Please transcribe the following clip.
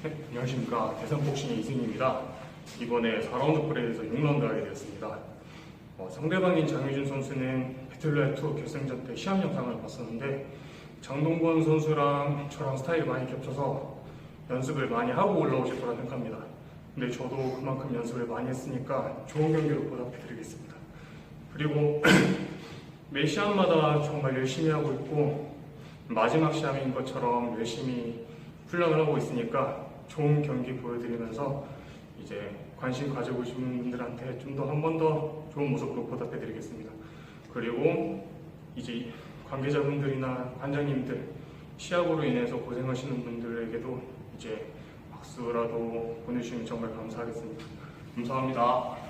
안녕하십니까 대상복싱의 이승입니다. 이번에 4라운드 프레이에서 6라운드 하게 되었습니다. 어, 상대방인 장유준 선수는 배틀로얄2 결승전 때 시합 영상을 봤었는데 장동건 선수랑 저랑 스타일이 많이 겹쳐서 연습을 많이 하고 올라오실 거라 생각합니다. 근데 저도 그만큼 연습을 많이 했으니까 좋은 경기로 보답해드리겠습니다. 그리고 매 시합마다 정말 열심히 하고 있고 마지막 시합인 것처럼 열심히 훈련을 하고 있으니까 좋은 경기 보여드리면서 이제 관심 계신 분들한테 좀 더 한 번 더 좋은 모습으로 보답해드리겠습니다. 그리고 이제 관계자분들이나 관장님들 시합으로 인해서 고생하시는 분들에게도 이제 박수라도 보내주시면 정말 감사하겠습니다. 감사합니다.